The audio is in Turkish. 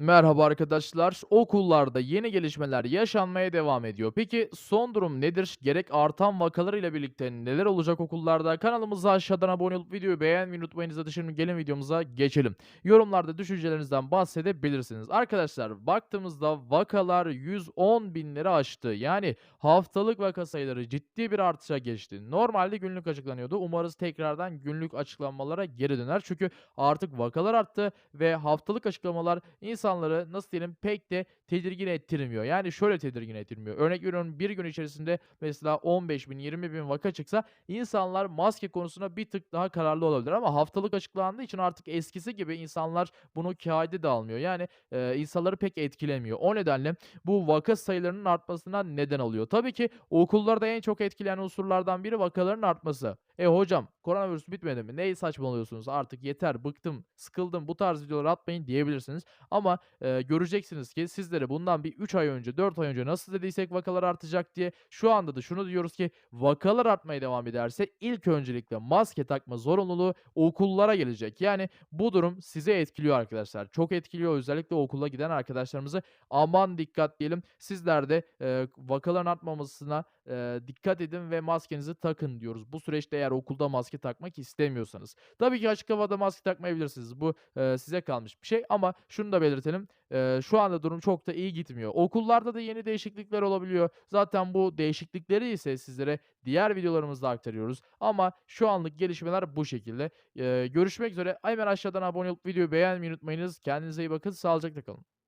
Merhaba arkadaşlar. Okullarda yeni gelişmeler yaşanmaya devam ediyor. Peki son durum nedir? Gerek artan vakalar ile birlikte neler olacak okullarda? Kanalımıza aşağıdan abone olup videoyu beğenmeyi unutmayınız. Hadi şimdi gelin videomuza geçelim. Yorumlarda düşüncelerinizden bahsedebilirsiniz. Arkadaşlar baktığımızda vakalar 110 binleri aştı. Yani haftalık vaka sayıları ciddi bir artışa geçti. Normalde günlük açıklanıyordu. Umarız tekrardan günlük açıklanmalara geri döner. Çünkü artık vakalar arttı ve haftalık açıklamalar insanları nasıl diyelim pek de tedirgin ettirmiyor. Yani şöyle tedirgin ettirmiyor. Örnek veriyorum bir gün içerisinde mesela 15 bin 20 bin vaka çıksa insanlar maske konusunda bir tık daha kararlı olabilir. Ama haftalık açıklandığı için artık eskisi gibi insanlar bunu kâyde de almıyor. Yani e, insanları pek etkilemiyor. O nedenle bu vaka sayılarının artmasına neden oluyor. Tabii ki okullarda en çok etkileyen unsurlardan biri vakaların artması. E hocam koronavirüs bitmedi mi? Neyi saçmalıyorsunuz? Artık yeter, bıktım, sıkıldım bu tarz videolar atmayın diyebilirsiniz. Ama e, göreceksiniz ki sizlere bundan bir 3 ay önce, 4 ay önce nasıl dediysek vakalar artacak diye şu anda da şunu diyoruz ki vakalar artmaya devam ederse ilk öncelikle maske takma zorunluluğu okullara gelecek. Yani bu durum size etkiliyor arkadaşlar. Çok etkiliyor özellikle okula giden arkadaşlarımızı. Aman dikkat diyelim. Sizler de e, vakaların artmamasına e, dikkat edin ve maskenizi takın diyoruz. Bu süreçte eğer okulda maske takmak istemiyorsanız. Tabii ki açık havada maske takmayabilirsiniz. Bu e, size kalmış bir şey ama şunu da belirtelim. E, şu anda durum çok da iyi gitmiyor. Okullarda da yeni değişiklikler olabiliyor. Zaten bu değişiklikleri ise sizlere diğer videolarımızda aktarıyoruz. Ama şu anlık gelişmeler bu şekilde. E, görüşmek üzere. Hemen aşağıdan abone olup videoyu beğenmeyi unutmayınız. Kendinize iyi bakın. Sağlıcakla kalın.